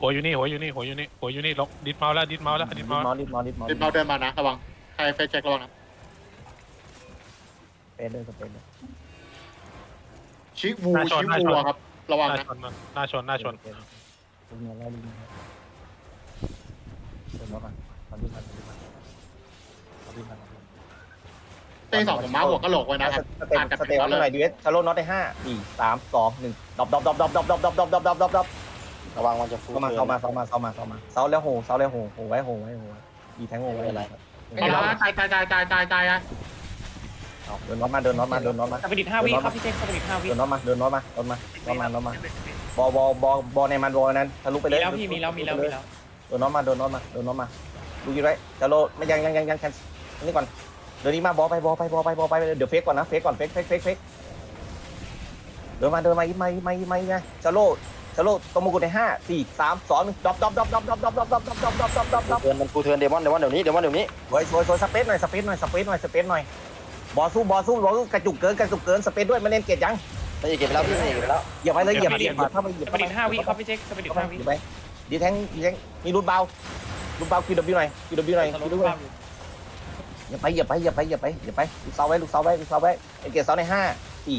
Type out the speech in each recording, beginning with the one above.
หัวอยู่นี่หัวอยู่นี่หัวอยู่นี่หัวอยู่นี่ลงดิดเมาส์แล้วดิดเมาส์แล้วดิดเมาส์วดิดเมาส์ดิดเมาส์ดิดิดดเมาเมาส์เดินมานะระวังใครไฟแจ็คระวังนะเป็นด้ยสเปนด้ยชิวูชิวูครับ ระวังหน้าะชนมาหน้าชนหน้าชนลูเนี้ยแล้วลูเนี้ยเดินมาก่อนตอนที่มาตอนนที่มาเต้สองผมม้าหัวกระโหลกไว้นะครับเงกัสเต็ปเอาหน่อยดิเวสชาร์โลน็อตได้ห้าสี่สามสองหนึ่งดรอปดับดับดับดับดับดับดับดับดับดรอ ระวังมันจะฟูเข้ามาเข้ามาเข้ามาเข้ามาเข้ามาเซาแล้วโหเซาแล้วโหโหไว้โหไว้โหไว้อีแทงโหไว้อะไรตายตายตายตายตายตายตายเอาเดินน็อตมาเดินน็อตมาเดินน็อตมาสปิริตห้าวิครับพี่เจ๊สปิริตห้าวิเดินน็อตมาเดินน็อตมาเดินมาเดินมาเดินมาบอบอบอบอในมันบอนั้นทะลุไปเลยมีแล้วพี่มีแล้วมีแล้วมีแล้วเดินน็อตมาเดินน็อตมาเดินน็อตมาดูยิงไรจะโลไม่ยังยังยังยังแคนนี่ก่อนเดี๋ยวนี้มาบอไปบอไปบอไปบอไปเดี๋ยวเฟกก่อนนะเฟกก่อนเฟกเฟกเฟกเฟกเดินมาเดินมาอีมาอีมาอีมาไงจะโล สโลตรงมงกุฎในห้าสี่สามสองหนึ่งดรอปดรอปดรอปดรอปดรอปดรอปดรอปดรอปดรอปดรอปดรอปดรอปดรอปดรอปกูเทิร์นมันกูเทิร์นเดมอนเดมอนเดี๋ยวนี้เดมอนดี๋ยวนี้สวยสวยสวยสเปซหน่อยสเปซหน่อยสเปซหน่อยสเปซหน่อยบอลสู้บอลสู้บอลสู้กระจุกเกินกระจุกเกินสเปซด้วยมันเล่นเกียรติยังไม่ได้เก็บไปแล้วพี่ไม่ได้เก็บไปแล้วเหยียบไปเลยเหยียบเหยียบถ้ามันเหยียบสไปดิริตห้าวิครับพี่เจ๊สปิดิตห้าวิไปดีแทงดีแทงมีรุ่นเบารุ่นเบาคิวดับบิวหน่อยคิวดับบิวหน่อยสโลคิวดับบิวหน่อย อย่าไปอย่าไปอย่าไปอย่าไปอย่าไปลูกเสาไว้ลูกเสาไว้ลูกเสาไว้เกียรเสาในห้าสี่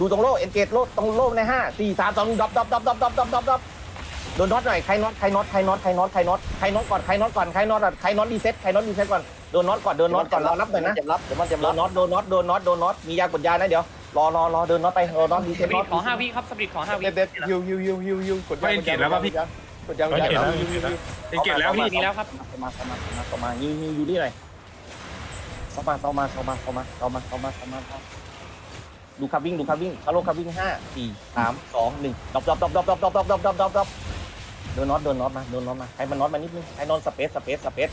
ดูตรงโล่เอ็นเกตโล่ตรงโล่ในห้าสี่สามสองดับดับดับดับดับดับดับดับโดนน็อตหน่อยใครน็อตใครน็อตใครน็อตใครน็อตใครน็อตใครน็อตก่อนใครน็อตก่อนใครน็อตก่อนใครน็อตรีเซ็ตใครน็อตรีเซ็ตก่อนโดนน็อตก่อนโดนน็อตก่อนรอรับหน่อยนะเจ็บรับเดี๋ยวมันเจ็บโดรับนน็อตโดนน็อตโดนน็อตโดนน็อตมียากดยานะเดี๋ยวรอรอรอเดินน็อตไปรอน็อตรีสเซ็ตปิน็ริอตตขอห้าวิครับสปิริตขอห้าวิเด็ดเด็ดฮิวฮิวฮิวฮิวฮิวกดยากดยากดยากกดยากเฮ้ยเกตแล้วฮิวฮิวฮิวเอ็นเกตแล้วสปิพี่ริตมีแล้วครับเข้ามาเข้ามาเข้ามาเข้ามายิงยิงอยู่นี่หน่อยเข้ามาเข้ามาเข้ามาเข้ามาเข้ามาเข้ามาเข้ามาเข้ามา ดูคับวิ่งดูคับวิ่งคาร์โลคับวิ่งห้าสี่สามสองหนึ่งดอบดอบดอบดอบดอบดอบดอบดอบดอบดอบดอบเดินน็อตเดินน็อตมาเดินน็อตมาให้มันน็อตมานิดนึงให้นอนสเปซสเปซสเปซ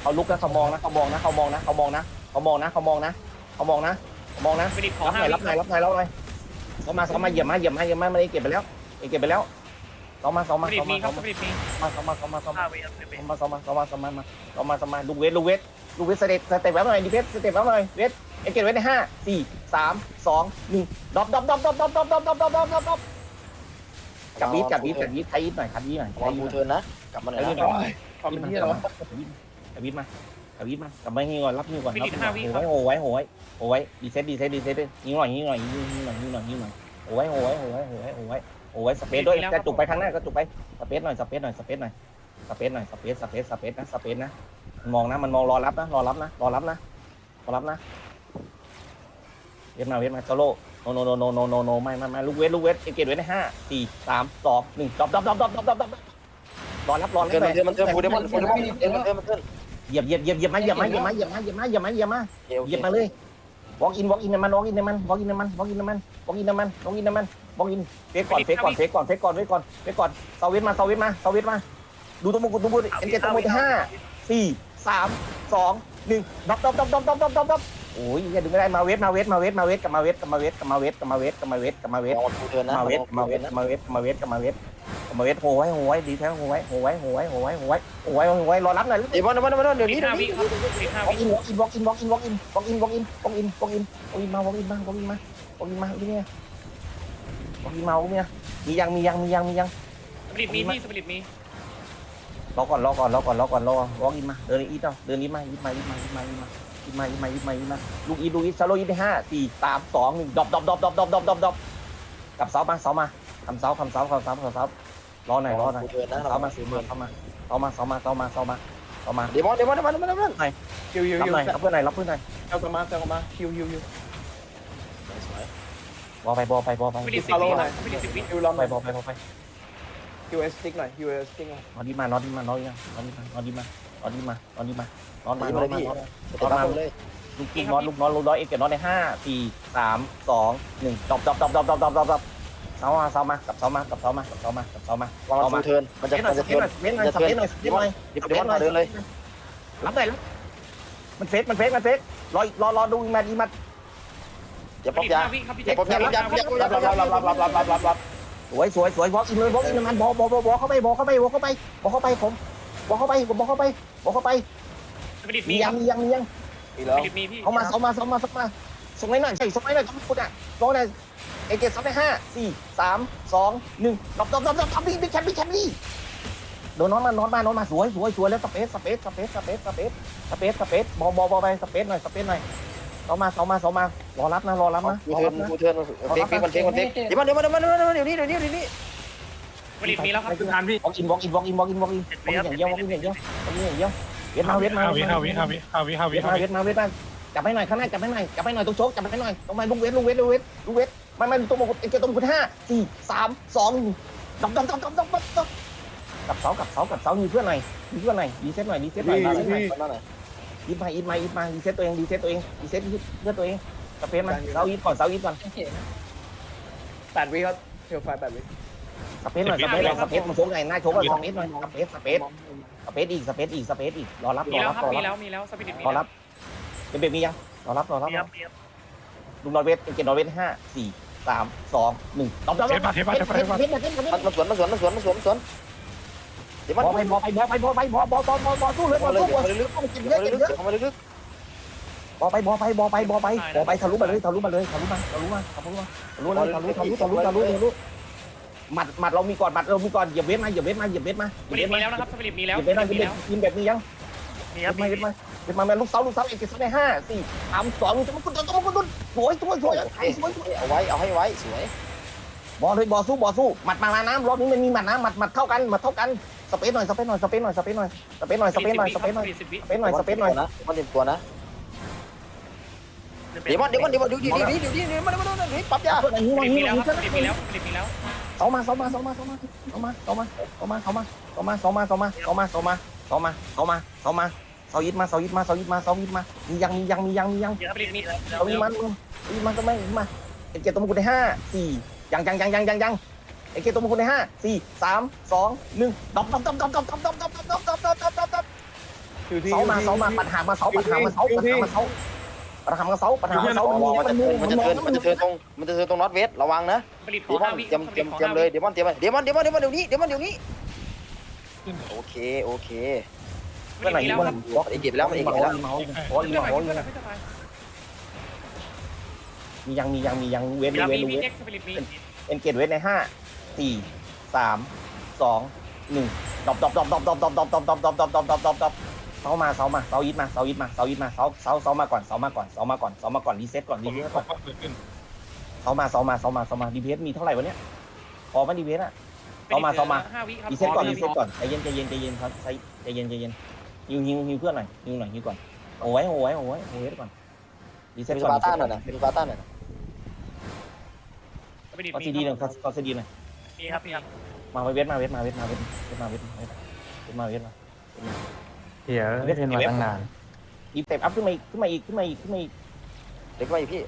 เขาลุกนะเขามองนะเขามองนะเขามองนะเขามองนะเขามองนะเขามองนะเขามองนะเขามองนะสปิริตขอรับหห้าน่อยวิรับหน่อยรับหน่อยรับหน่อยเขามาเขามาเหยียบมาเหยียบมาเหยียบมาไม่ได้เก็บไปแล้วเก็บไปแล้ว เขามาเขาสมาปิริตเขามีมาครับเขาสปิริตมีมาเขามาเขามาเขามาห้าวิครับสปิริตเข้ามาเข้ามาเข้ามาเข้ามาเข้ามาเข้ามาลูกเวทลูกเวทลูกเวทสเต็ปสเต็ปแบบหน่อยดิเพสสเต็ปแบบหน่อยเวทเอเกตเวทในห้าสี่สามสองหนึ่งดอบดอบดอบดอบดอบดอบดอบดอบดอบดอบดอบดอบกับบีทกับบีทกับบีทไทยหน่อยครับบีทหน่อยไทวางยหบูน่อยเทิร์นนะกลับมาหน่อยไทยนะหน่อยความเป็นที่เรากับบีทมากับบีทมากับไม่งี้ก่อนรับงี้ก่อนรับโอ้ไว้โอ้ไว้โอ้ไว้ดีเซตดีเซตดีเซตยิงหน่อยยิงหน่อยยิงหน่อยยิงหน่อยยิงหน่อยโอ้ไว้โอ้ไว้โอ้ไว้โอ้ไว้โอ้ไว้ โอ้ไว้สเปซด้วยกระจุกไปข้างหน้ากระจุกไปสเปซหน่อยสเปซหน่อยสเปซหน่อยสเปซหน่อยสเปซสเปซสเปซนะสเปซนะมันมองนะมันมองรอรับนะรอรับนะรอรับนะรอรับนะเวทมาเวทมาโซโล่โนโนโนโนโนโนโนไม่ไม่ไม่ลูกเวทลูกเวทเอเกตเวทในห้าสี่สามสองหนึ่งดอบดอบดอบดอบดอบดอบดอบรอรับรอรับเทิร์นมันเทิร์นมันเทิร์นบูเดมอนบูเดมอนเทิร์นมันเทิร์นมันเทิร์นเหยียบเหยียบเหยียบเหยียบมาเหยียบมาเหยียบมาเหยียบมาเหยียบมาเหยียบมาเหยียบมาโอเคโอเหเคยียบมาเลยวอล์กอินวอล์กอินในมันวอล์กอินในมันวอล์กอินในมันวอล์กอินในมันวอล์กอินในมัน วอล์กอินในมันวอล์กอินเฟกก่อนเฟกก่อนเฟกก่อนเฟกก่อนเฟกก่อนเฟกก่อนเซาเวทมาเซาเวทมาเซาเวทมา ดูตัวมุกดูมุกเอ็นเกตตัวมุกห้าสี่สามสองหนึ่งดับดับดับดับดับดับดับดับโอ้ยอย่าดึงไม่ได้มาเวทมาเวทมาเวทมาเวทกับมาเวทกับมาเวทกับมาเวทกับมาเวทกับมาเวทกับมาเวทวางบูเทิร์นนะมาเวทมาเวทมาเวทมาเวทกับมาเวทกับมาเวทโหไว้โหไว้ดีแท้โหไว้โหไว้โหไว้โหไว้โหไว้โหไว้โหไว้รอรับหน่อยเดมอนเดมอนเดมอนเดี๋ยวสปินี้ริตเดี๋ยห้าววินี้ครับสปิริตห้าวอล์กวิอินวอล์กอินวอล์กอินวอล์กอินวอล์กอินวอล์กอินวอล์กอินวอล์กอินวอล์กอินวอล์กอินมาวอล์กอินมาวอล์กอินมาวอล์กอินมาวอล์กอินมาวอล์ กอินมาวอล์กอินมามียังมียังมียังมียังสปิริตมีพี่สปิริตมีรอก่อนรอก่อนรอก่อนรอก่อนรอวอล์กอินมาเดินอีทเอาเดินอีทมาอีทมาอีทมาอีทมาอีทมาอีมาอีมาอีมาอีมาลูกอีลูกอีซาโลอีไปห้าสี่สามสองหนึ่งดอบดอบดอบดอบดอบดอบดอบดอบกลับเสามาเสามาคำเสาคำเสาคำเสาคำเสารอหน่อยรอหน่อยบูเทิร์นนะเสามาเสามาเสามาเสามาเสามาเสามาเสามาเสามาเดมอนเดมอนเดมอนเดมอนเดมอนฮิวฮิวรับฮิวหน่อยรับเพื่อนหน่อยรับเพื่อนหน่อยเจ้ากลับมาเจ้ากลับมาฮิวฮิวฮิว บอไปบอไปบอไปสปิริตสิบวิครับสปิริตสิบวิฮิวเราหไปน่อยบอไปบอไปฮิวเอสติ๊กหน่อยฮิวเอสติ๊กหน่อยนอนดีมานอนดีมานอนดีมานอนดีมานอนดีมานอนดีมานอนดีมานอนมานอนมานอนเดี๋ยวรับเลยลูกลูกนอนลูกนอนลูกนอนเอ็กเกนนอนในห้าสี่สามสองหนึ่งดอบดอบดอบดอบดอบดอบดอบเเสามาเสามากับเสามากับเสามากับเสามากับเสามาวางฟูเทิร์นมันจะเฟสหน่มัอยนสจะเฟเทิสร์นหน่อยสเฟสหน่อยสเฟสหน่อยสเฟสหน่อยเดี๋ยวเดี๋ยวมันเดินเลยรับได้แล้วมันเฟสมันเฟสมันเฟสรอรอรอดูอีมาอีมา อย่าสป๊อปิปริตยาห้าวิครับพี่อย่าแจ็คป๊อปยาอย่าป๊อปยาอย่าป๊อปยารับรับรับรับรับรับรับสวยสวยสวยวอล์กอินเลยวอล์กอินมันบอลบอลบอลบอลเข้าไปบอลเข้าไปบอลเข้าไปบอลเข้าไปผมบอลเข้าไปผมบอลเข้าไปบอลเข้าไปสปิริตมีมีคยัรังบมียังมียังอีสแล้วปิริตมีพี่เอามาเอามาเอามาเอามาส่งให้หน่อยใช่ส่งให้หน่อยครับคุณอะส่งให้หน่อยเอเกตสามได้ห้าสี่สามสองหนึ่งดอกดอกดอกดอกทำดีบิ๊กแคมบิ๊กแคมนี่โดนนอนมานอนมานอนมาสวยสวยสวยแล้วสเปซสเปซสเปซสเปซสเปซสเปซสเปซบอลบอลบอลไปสเปซหน่อยสเปซหน่อย เอามาเอามาเอามารอรับนะรอรับนะฟูรอเทิรัร์บนนะฟูเทิร์นเฟกเฟกมันเฟกมันเฟกเดี๋ยวมันเดี๋ยวมันเดี๋ยวมันเดี๋ยวนี้เดี๋ยวนี้เดี๋ยวนี้สปิริตมีแล้วครับทานพี่บล็อกอินบล็อกอินบล็อกอินบล็อกอินบล็อกอินบล็อกอินอย่างเดียวบล็อกอินอย่างเดียวบล็อกอินอย่างเดียวเวทมาเวทมาห้าวิห้าวิห้าวิห้าวิห้าวิเวทห้ามาวิเวทมาเวทมาจับให้หน่อยข้างหน้าจับให้หน่อยจับให้หน่อยตรงโชกจับให้หน่อยตรงมาลูกเวทลูกเวทลูกเวทลูกเวทมันมันตรงมงกุฎเอเกตตรงมงกุฎห้าสี่สามสองดอกดอกดอกดอกดอกดอกดอกกับเสากับเสากับเสามีเพื่อนหน่อยมีเพื่อนหน่อยดีเซ็ตหน่อยดีเซ็ตหน่อยดีเซ็ตหน่อยนั่นแหละ อีทมาอีทมาอีทมาดีเซ็ตตัวเองดีเซ็ตตัวเองดีเซ็ตเพื่อตัวเองสเปนมาเสาอีทก่อนเสาอีทก่อนแปดวิครับเทลไฟแปดวิสเปนหน่อยสเปนหน่อยสเปนมันโชกหน่อยหน้าโชกก็สเปนหน่อยสเปนสเปนสเปนอีกสเปนอีกสเปนอีกรอรับมีรอแล้รัวบครับรอมีรับแล้วมีแล้วสปิริตมีรอแล้รัวบเป็นเบมียังรอรับรอรับลุงนอร์เวสเป็นเกตนอร์เวสห้าสี่สามสองหนึ่งตบตบตบเทปมาเทปมาเทปมาเทปมาเพชรเพชรเพชรเพชรมันสวนมันสวนมันสวนมันสวนมันสวน เดี๋ยวบมันอไปบอไปบอไปบอไปบอบอบอบอบอสู้เลยบอมาเลยสู้บอมาลึกต้องกินๆเยอะมากินลึเยกอะๆมาลึกบอไปบอไปบอไปบอไปบอไปทะลุมาเลยทะลุมาเลยทะลุมาทะลุมาทะลุมาทะลุเลยทะลุทะลุทะลุทะลุทะลุหมัดหมัดเรามีก่อนหมัดเรามีก่อนเหยียบเวทมาเหยียบเวทมาเหยียบเวทมาสเหยีปิยบริเวตทมีมาแล้วนะครับสปิริตมีแล้วเหยียบเวทมาเหยียบเวททีมแบบนี้ยังมีเหคยีรัยบบมาเหยียบมาเหยียบมาแม่ลูกเสาลูกเสาเอกเสาในห้าสี่สามสองจะมาคุณจะมาคุณสวยสวยสวยสวยสวยๆเอาไว้เอาให้ไว้สวยบอลเลยบอลสู้บอลสู้หมัดมาน้ำรอบนี้มันมีหมัดนะหมัดหมัดเท่ากันหมัดเท่ากัน สเปซหน่อยสเปซหน่อยสเปซหน่อยสเปซหน่อยสเปซหน่อยสเปซหน่อยสเปซหน่อยสิบวิสเปซหน่อยสเปซหน่อยนะมันเต็มตัวนะเดี๋ยวมันเดี๋ยวมันเดี๋ยวมันเดี๋ยวเดี๋ยวเดี๋ยวเดี๋ยวเดี๋ยวมันเดี๋ยวมันเดี๋ยวนี้ปั๊บยาเพื่อนอันนี้สวัปินริตนี้มีแล้ววันครับนี้สปิริตมีแล้วสปิริตมีแล้วเสามาเสามาเสามาเสามาเสามาเสามาเสามาเสามาเสามาเสามาเสามาเสามาเสามาเสามาเสามาเสามาเสายิดมาเสายิดมาเสายิดมาเสายิดมามียังมียังมียังมียังสปิริตมีเสายิดมันยิดมันก็ไม่มาเอเกตตัวมงกุฎในห้าสี่ยังยังยังยังยังยัง เอเกตตัวมงกุฎในห้าสี่สามสองหนึ่งดอกดอกดอกดอกดอกดอกดอกดอกดอกดอกดอกดอกดอกดอกคิวทีเสามาเสามาปัญหามาเสาปัญหามาเสาปัญหามาเสาปัญหามาเสาปัญหามาเสามันจะมันมันจะเทินมันจะเทินตรงมันจะเทินตรงน็อตเวสระวังนะสปิตขเดี๋อยวมัห้านวิเตรียมเตรียมเตรียมเลยเดี๋ยวมันเตรียมเดี๋ยวมันเดี๋ยวมันเดี๋ยวนี้เดี๋ยวมันเดี๋ยวนี้โอเคโอเคสปิริตมีแล้วครับบอกเอเก็บไปแล้วมันเอเก็บไปแล้วร้อนยไปเมาขึ้นส์ไปขึ้นมียังมียังมียังเว้นมีแล้วเว้มีนมีเวสเอ็นเกตเว้นในห้า สี่สามสองหนึ่งดอบดอบดอบดอบดอบดอบดอบดอบดอบดอบดอบดอบดอบดอบดอบเสามาเสามาเสายิดมาเสายิดมาเสายิดมาเสาเสาเสามาก่อนเสามาก่อนเสามาก่อนเสามาก่อนรีเซ็ตก่อนผรีมเซ็ตผก่อมนก็เกิดขึ้นเสามาเสามาเสามาเสามาดีเพสมีเท่าไหร่วะเนี่ยพอมันดีเพสอะห้าวิครับรีเซ็ตก่อนรีเซ็ตก่อนใจเย็นใจเย็นใจเย็นครับใจใจเย็นใจเย็นฮิวฮิวฮิวเพื่อนหน่อยฮิวหน่อยฮิวก่อนโอ้ยโอ้ยโอ้ยโอ้ยก่อนรีเซ็ตเป็นก่อนบาต้าหน่อยนะเป็นบาต้าหน่อยนะสปิริตก็มีซีดีหนึ่งก็ซีดีหน่อย มีครับมีครับมาเวทมาเวทมาเวทมาเวทเวทมาเวทมาเวทมาเวทมาเหี้ยเล่นมาตั้งนานอีสเต็ปอัพขึ้นมาอีกขึ้นมาอีกขึ้นมาอีกขึ้นมาอีกเด็กมาอีกพี่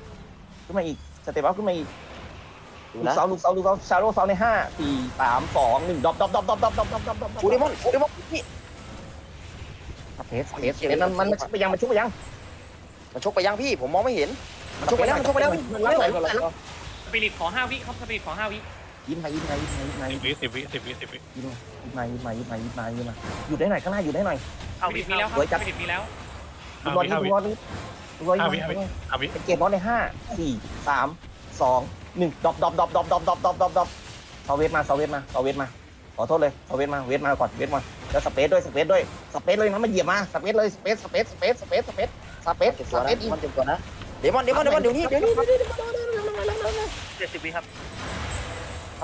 ขึ้นมาอีกสเต็ปอัพขึ้นมาอีกดูลูกนะเสาลูกเสาลูกเสาชาโลเสาในห้าสี่สามสองหนึ่งดรอปดรอปดรอปดรอปดรอปดรอปดรอปดรอปดรอปฟูเดมอนฟูเดมอนพี่เทสเทสเทสมันมันมันไปยังมันชุบไปยังมันชกไปยังพี่ผมมองไม่เห็นมันชกไปแล้วมันชกไปแล้วมันรับไหลรับไหลสปิริตขอห้าวิครับสปิริตขอห้าวิ ยิ้มมายิ้มมายิ้มมายิ้มมาสิบวิสิบวิสิบวิสิบวิยิ้มมายิ้มมายิ้มมายิ้มมายิ้มมาอยู่ได้หน่อยข้างหน้าอยู่ได้หน่อยสปิริตมีแล้วครับสปิริตมีแล้วดูบอลนี้ดูบอลนี้ดูบอลห้าวินี้ห้าวิห้าวิเป็นเกมบอลในห้าสี่สามสองหนึ่งดรอปดรอปดรอปดรอปดรอปดรอปดรอปดรอปดรอปเซาเวทมาเซาเวทมาเซาเวทมาขอโทษเลยเซาเวทมาเวทมาก่อนเวทมาแล้วสเปซด้วยสเปซด้วยสเปซเลยนะมันเหยียบมาสเปซเลยสเปซสเปซสเปซสเปซสเปซสเปซเจ็บสตัวเปนะซอีกมันเจ็บตัวนะเดมอนเดมอนเดมอนเดี๋ยวนี้เดี๋ยวนี้เจ็ดสิบวิครับ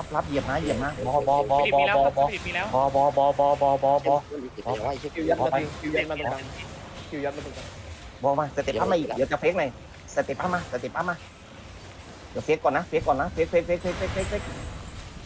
รับรับเหยียบนะเหยียบนะบอบอบอสปิริตบอมีแล้วบอครับบสอปิริตมีแล้วบอบอบอบอบอบอบอคิวยัดมาตรงคิวยัดมาตรงกลางคิวยัดมาตรงกลางบอมาสเต็ปอัพมาอีกเดี๋ยวจะเฟกหน่อยสเต็ปอัพมาสเต็ปอัพมาเดี๋ยวเฟกก่อนนะเฟกก่อนนะเฟกเฟกเฟกเฟกเฟกเฟก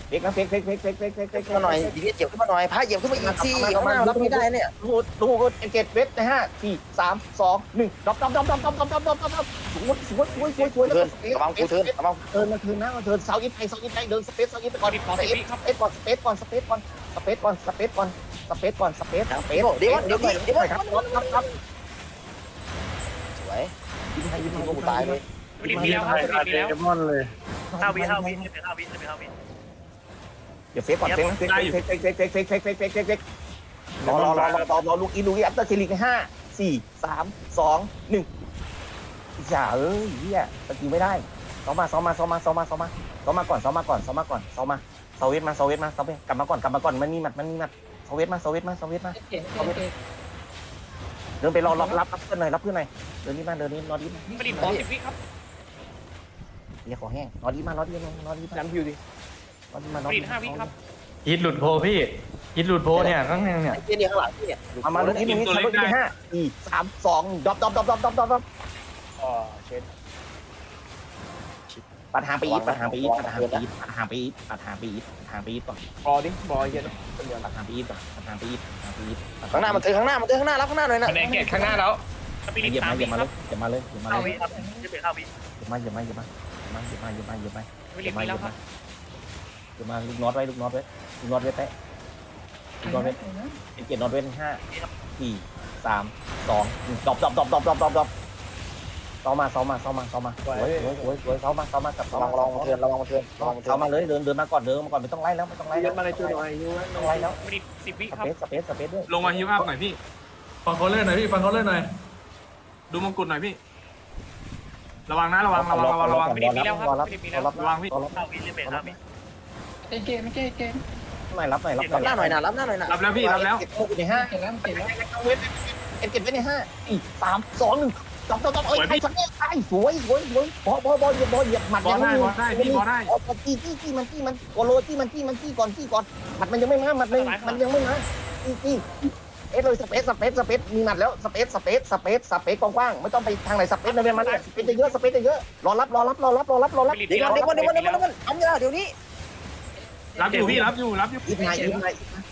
เฟกเฟกนะเฟกเฟกเฟกเฟกเฟกเฟกเฟกขึ้นมาหน่อยดีเหยียบขึ้นมาหน่อยพระเหยียบขึ้นมาอีกสิเอามารับไม่ได้เนี่ยดูดูเอ็นเกตเวทนะฮะสี่สามสองหนึ่งดรอปดรอปดรอปดรอปดรอปดรอปดรอปดรอปดรอปสวยสวยสวยสวยสวยเทินระวังกูเทินระวังเทินมาเทินนะมาเทินเซาอินไปเซาอินไปเดินสเปซเซาอินไปก่อนผลิตขอสสิบเปวิซครับสเปซก่อนสเปซก่อนสเปซก่อนสเปซก่อนสเปซก่อนสเปซก่อนสเปซสเปซเดี๋ยวเดี๋ยวเดี๋ยวครับครับครับครับสวยยิงให้ยิงให้กูตายเลยผลิตมีแล้วครับผลิตมีแล้วเดมอนเลยห้าวิห้าวิสิบห้าวิสิบห้าวิ เดี๋ยวเฟกก่อนเฟกนะเฟกเฟกเฟกเฟกเฟกเฟกเฟกเฟกเฟกเฟกเฟกรอรอรอรอรอรอลูกอีลูกอีอัปเตอร์ซิลิกห้าสี่สามสองหนึ่งอย่าเอ้ยเฮียสกิลไม่ได้ซ้อมมาซ้อมมาซ้อมมาซ้อมมาซ้อมมาซ้อมมาก่อนซ้อมมาก่อนซ้อมมาก่อนซ้อมมาเซเวตมาเซเวตมาเซเวตกลับมาก่อนกลับมาก่อนมันมีหมัดมันมีหมัดเซเวตมาเซเวตมาเซเวตมาเดินไปรอรับรับรับเพื่อนหน่อยรับเพื่อนหน่อยเดินนี่มาเดินนี่นอดีมาผลิตขอสิบวิครับเฮียขอแห้งนอดีมานอดีมานอดีมาน้ำคิวดิ นอดีมานผอลิดีตห้าวิครับฮิตหลุดโพพี่ฮิตหลุดโพเนี่ยข้างในเนี่ยไอ้เนี่ยข้างหลังพี่เนี่ยเอามาลูกอีลูกอีลูกอีห้าสี่สามสองดรอปดรอปดรอปดรอปดรอปดรอปอ๋อเช็ดปัดหางไปอีทปัดหางไปอีทปัดหางไปอีทปัดหางไปอีทปัดหางไปอีทปัดหางไปอีทก่อนบอดิบอเฮียคนเดียวปัดหางไปอีทก่อนปัดหางไปอีทปัดหางไปอีทข้างหน้ามันเทินข้างหน้ามันเทินข้างหน้ารับข้างหน้าหน่อยนะคะแนนเกตข้างหน้าแล้วผลิตอย่าสามมาอวิย่ามาคเลรับยอย่ามาเลยอย่ามาห้าเลวิยครับสิบห้าวิอย่ามาอย่ามาอย่ามาอย่ามาอย่ามาอย่ามาอย่ามาผลิตมีแล้วครั บอย่ามาลูกน็อตไว้ลูกน็อตไว้ลูกน็อตไว้แปะลูกน็อตไว้เป็นเกียร์น็อตไว้ห้าสี่สามสองหนึ่งดรอปดรอปดรอปดรอปดรอปดรอปดรอปซ้อมมาซ้อมมาซ้อมมาซ้อมมาสวยสวยสวยสวยซ้อมมาซ้อมมากับซ้อระมวัมางระวังเทินระวังเทินระวังเทิซ้อนมมาเลยเดินเดินมาก่อนเดินมาก่อนไม่ต้องไล่แล้วไม่ต้องไล่เฮีแล้ยวมาในจุดหน่อยยูไม่ต้องไล่แล้วผลิตสิบวิสครับ เปซสเปซสเปซด้วยลงมาฮิวอัพหน่อยพี่ ฟังเขาเล่นหน่อยพี่ฟังเขาเล่นหน่อยดูมงกุฎหน่อยพี่ ระวังนะระวังระวังระวังระวังผลิตมีแล้วครับรอรับผลิตมีรแล้อวรับระวังพี่รอรับ ห้าวิสิบเอ็ดห้าวิหน่อยรับหน่อยรับรับหน้าหน่อยนะรับหน้าหน่อยนะรับแล้วพี่รับแล้ว เก็บในห้าเก็บแล้วเก็บแล้วเก็บไว้ในห้าสี่สามสองหนึ่งจบจบจบเอ้ยไอ้สักเนี่ยไอ้สวยสวยสวยบอบอบอเหยียบบอเหยียบหมัดบอยังได้ไม่บอได้พี่บอได้เอาจี้จี้จี้มันจี้มันโกโลจี้มันจี้มันจี้ก่อนจี้ก่อนหมัดมันยังไม่มาหมัดมันมันยังไม่มาจี้จี้เอสเลยสเปซสเปซสเปซมีหมัดแล้วสเปซสเปซสเปซสเปซกว้างๆไม่ต้องไปทางไหนสเปซเลยมันสเปซเยอะสเปซเยอะรอรับรอรับรอรับรอรับรอรับผลิตเดี๋มียวแล้วเดี๋ยวเดี๋ยวเดี๋ยวเดี๋ยวทำยาเดี๋ยวนี้ รับอยู่พี่รับอยู่รับอยู่อีทมาอีทมา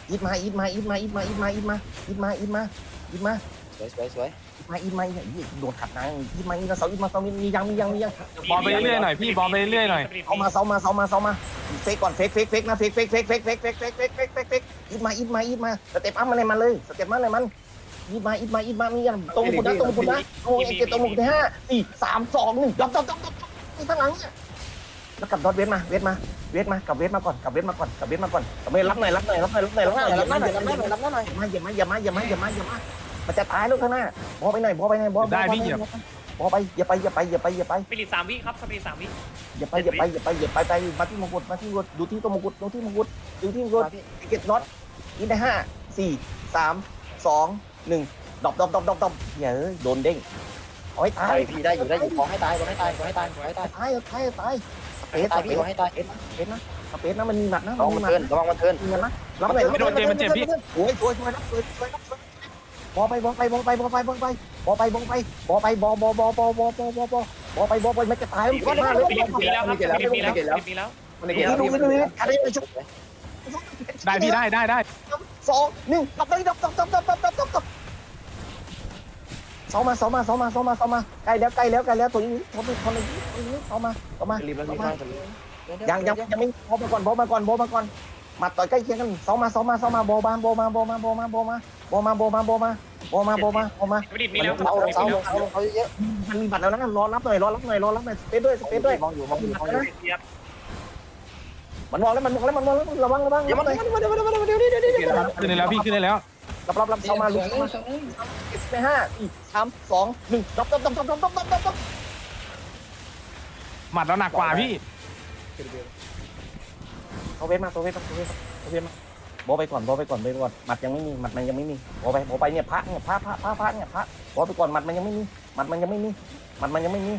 อีทมาอีทมาอีทมาอีทมาอีทมาอีทมาอีทมาอีทมาอีทมาสวยสวยสวยมาอีมาอีโดนขัดนางอีมาอีมาเสาอีมาเสามียังมียังมียังบอลไปเรื่อยๆหน่อยพี่บอลไปเรื่อยๆหน่อยเอามาเสามาเสามาเสามาเฟกก่อนเฟกเฟกเฟกนะเฟกเฟกเฟกเฟกเฟกเฟกเฟกเฟกเฟกเฟกเฟกอีมาอีมาอีมาสเต็ปอัพมาเลยมาเลยสเต็ปมาเลยมันอีมาอีมาอีมามียังตรงมุดนะตรงมุดนะโอ้ยเก็บตรงมุดห้าสี่สามสองหนึ่งดอกดอกดอกดอกที่ข้างหลังเนี่ย แล้วกลับดอทเวทมา เวทมา เวทมากลับเวทมาก่อน กลับเวทมาก่อน กลับเวทมาก่อนกลับเวทรับหน่อยรับหน่อยรับหน่อยรับหน่อยรับหน่อยรับหน่อยรับหน่อยรับหน่อยมาอย่ามาอย่ามาอย่ามาอย่ามาอย่ามามันจะตายล้วข้างหน้าบอไปหน่อยบอไปหน่อยบอได้พี่เหยียบบอไปอย่าไปอย่าไปอย่าไปอย่าไปผลิตสามวิครับผลิตสามวิอย่าไปอย่าไปอย่าไปอย่าไปไปมาที่มงกุฎมาที่มงกุฎดูที่ตัวมงกุฎดูที่มงกุฎดูที่มงกุฎเก็ตน็อตอินได้ห้าสี่สามสองหนึ่งดอกดอกดอกดอกดอกอย่าเอ้ยโดนเด้งเอาให้ตายพี่ได้อยู่ได้อยู่ขอให้ตายขอให้ตายขอให้ตายขอให้ตายตายตายตาย เปซตายสเปพี่ซขอให้ตายสเปซนะสเปซนะมันมีหมัดนะระวังมัมันนมีหมัดเทินระวังมันเทินมีหมัดนะรับหน่อยโอ้ยสวยสวยรับสวยสวยรับสวยบอไปบอไปบอไปบอไปบอไปบอไปบอไปบอไปบอบอบอบอบอบอบอบอบอไปบอไปไม่จะตายมันมากเลยผลิตมีแล้วครับผลิตมีแล้วผลิตมีแล้วมันในดูเกมดูดูดูอะไรไปชุบได้พี่ได้ได้ได้สองหนึ่งดับเลยดับดับดับดับดับดับดับดับ สองมาสองมาสองมาสองมาสองมาใกล้แล้วใกล้แล้วใกล้แล้วตัวนี้เขาเป็นคนนี้ตัวนี้สองมาสองมารีบแล้วรีบยังยังยังไม่บอมาก่อนบอมาก่อนบอมาก่อนมาต่อยใกล้เคียงกันสองมาสองมาสองมาบอมาบอมาบอมาบอมาบอมาบอมาบอมาบอมาบอมาบอมาบอมาผลิตมีแล้วครับเอาผลิตเสามีลแล้วงเสาลงเขาเยอะมันมีบัตรแล้วนะรอรับหน่อยรอรับหน่อยรอรับหน่อยสเปซด้วยสเปซด้วยมองอยู่มองอยู่มองอยู่มันมองแล้วมันมองแล้วมันมองแล้วระวังระวังเดี๋ยวมันหน่อยเดี๋ยวเดี๋ยวเดี๋ยวเดี๋ยวเดี๋ยวเดี๋ยวเดี๋ยวขึ้นได้แล้วพี่ขึ้นได้แล้ว รับรับรับสองมาลุกมาเก็บไปห้าสี่สามสองหนึ่งดับดับดับดับดับดับดับดับหมัดเราหนักกว่าพี่เขาเวทมาเขาเวทมาเขาเวทมาเขาเวทมาบอไปก่อนบอไปก่อนบอไปก่อนหมัดยังไม่มีหมัดมันยังไม่มีบอไปบอไปเนี่ยพระเนี่ยพระพระพระพระเนี่ยพระบอไปก่อนหมัดมันยังไม่มีหมัดมันยังไม่มีหมัดมันยังไม่มี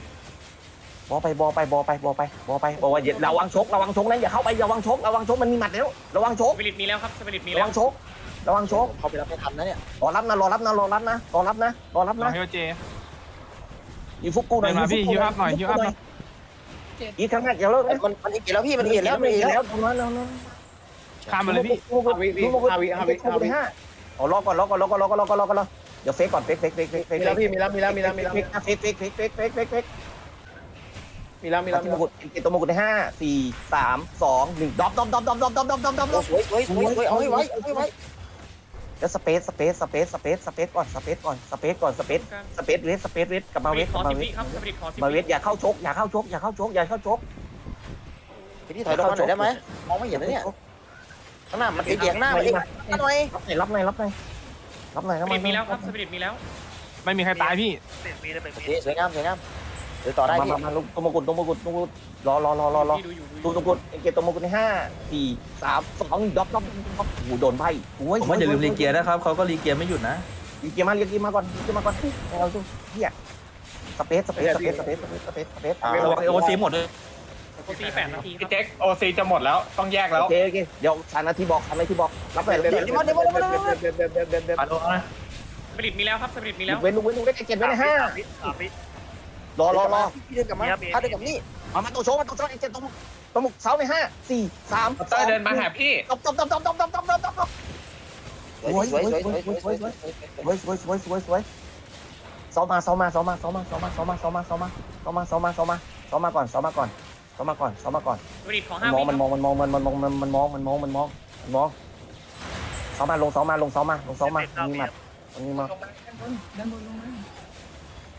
บอไปบอไปบอไปบอไปบอไปบอว่าอย่าระวังชกระวังชกนะอย่าเข้าไปอย่าระวังชกระวังชกมันมีหมัดแล้วระวังชกผลิตมีแล้วครับผลิตมีแล้วัวงชก ระวังชกเขาไปรับไม่ทันนะเนี่ยรอรับนะรอรับนะรอรับนะรอรับนะรอรับลองนะให้เจ อีฟุกกูหน่อยเดินมาพี่ฮิวอัพหน่อยฮิวอัพหน่อย อีกครั้งแรกอย่าเลิกนะมันมันเห็นแล้วพี่มันเห็นแล้วมันเห็นแล้วตรงนั้นแล้วนั้นข้ามมาเลยพี่ห้าวิพี่ห้าวิห้าวิห้าวิห้าอ๋อรอก่อนรอก่อนรอก่อนรอก่อนรอก่อนรอก่อนรอเดี๋ยวเฟกก่อนเฟกเฟกเฟกเฟกเฟกมีแล้วพี่มีแล้วมีแล้วมีแล้วมีแล้วเฟกเฟกเฟกเฟกเฟกเฟกเฟกเฟกมีแล้วมีแล้วมีที่มแล้วงกุฎเกตตัวมงกุฎในห้าสี่สามสองหนึ่งดอปดอปดอปดอปดอปดอปดอปดอปดอปดอปสวยสวยสวยสวยเอาให้ไว้เอาให้ไว้ แล้วสเปซสเปซสเปซสเปซสเปซก่อนสเปซก่อนสเปซก่อนสเปซสเปซเวสสเปซเวสกลับสมาเปเวริสตกขลัอบมาสิบเววิสครับสเปริตขอสิบมาเววิสอย่าเข้าชกอย่าเข้าชกอย่าเข้าชกอย่าเข้าชกพี่ถอยลงมาหน่อยได้ไหมมองไม่เห็นนะเนี่ยข้างหน้ามันเอียงหน้ามันเอียงหน่อยรับหน่อยรับหน่อยรับหน่อยรับหน่อยสเปริตมีแล้วครับสเปริตมีแล้วไม่มีใครตายพี่ โอเคสวยงามสวยงาม เดี๋ยวต่อได้มาพี่มามาลงตัวมงกุฎตัวมงกุฎตัวมงกุฎรอรอรอรอรอดูอยู่ดูอดูยู่ตัวมงกุฎเกตตัวมงกุฎในห้าสี่สามสองดอปดอปดอปโอ้โหโดนใบโอ้ยผมว่าอย่าลืมรีเกียร์นะครับเขาก็รีเกียร์ไม่หยุดนะรีเกียร์มารีเกียร์มาก่อนรีเกียร์มาก่อนเอาดูเฮียสเปซสเปซสเปซสเปซสเปซสเปซสเปซโอซีหมดเลยโอซีแปดนาทีคพี่รับแจ็คโอซีจะหมดแล้วต้องแยกแล้วโอเคโอเคเดี๋ยวสามนาทีบอกสามนาทีบอกรับหน่อยรับหน่อยเดี๋ยวเดี๋ยวเดี๋ยวเดี๋ยวเดี๋ยวเดี๋ยวเดี๋ยวเดี๋ยวปาโลนะสเปริตมีแล้วครับสเปริตมีแล้วเว้นเว้นเว้นเก็บไว้ในห้า รอรอรอพี่เดินกลับมาพาเดินกลับนี่เอามาตัวโชว์มาตัวโชว์เจ็ดตัวมุกตัวมุกเสาไปห้าสี่สามเตอร์เดินมาหาพี่ตบตบตบตบตบตบตบตบตบตบสวยสวยสวยสวยสวยสวยสวยสวยสวยสวยสวยเสามาเสามาเสามาเสามาเสามาเสามาเสามาเสามาเสามาเสามาเสามาเสามาก่อนเสามาก่อนเสามาก่อนเสามาก่อนสเปริตขอมัห้านมอวิงมันมองมันมองมันมันมองมันมองมันมองมันมองมันมองเสามาลงเสามาลงเสามาลงเสามาตรงนี้มาตรงนี้มา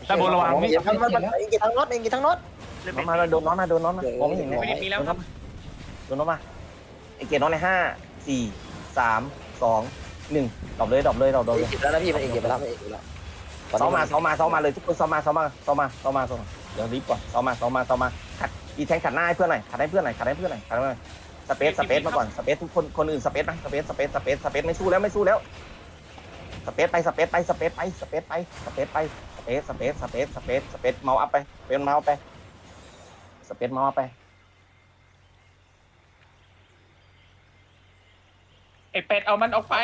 ด้านบนระวังพี่เองกี่ทางน็อตเองกี่ทางน็อตมามาโดนน้องมาโดนน้องมามองไม่เห็นสเปริตมีแล้วครับโดนน้องมาไอเกตน้องในห้าสี่สามสองหนึ่งดอกเลยดอกเลยดอกเลยเองเก็บแล้วนะพี่มันเองเก็บไปแล้วมันเองเก็บแล้วเสามาเสามาเสามาเลยทุกคนเสามาเสามาเสามาเสามาเสามาเดี๋ยวรีบก่อนเสามาเสามาเสามาขัดอีแทงขัดหน้าให้เพื่อนหน่อยขัดให้เพื่อนหน่อยขัดให้เพื่อนหน่อยขัดให้เพื่อนหน่อยสเปซสเปซมาก่อนสเปซทุกคนคนอื่นสเปซนะสเปซสเปซสเปซสเปซไม่สู้แล้วไม่สู้แล้วสเปซไปสเปซไปสเปซไปสเปซไปสเปซไปส เปซสเปซสเปซสเปซสเปซเมาอัพไปเป็นเมาไปสเปซเมาอัพไปไอเป็ดเอามันออกไป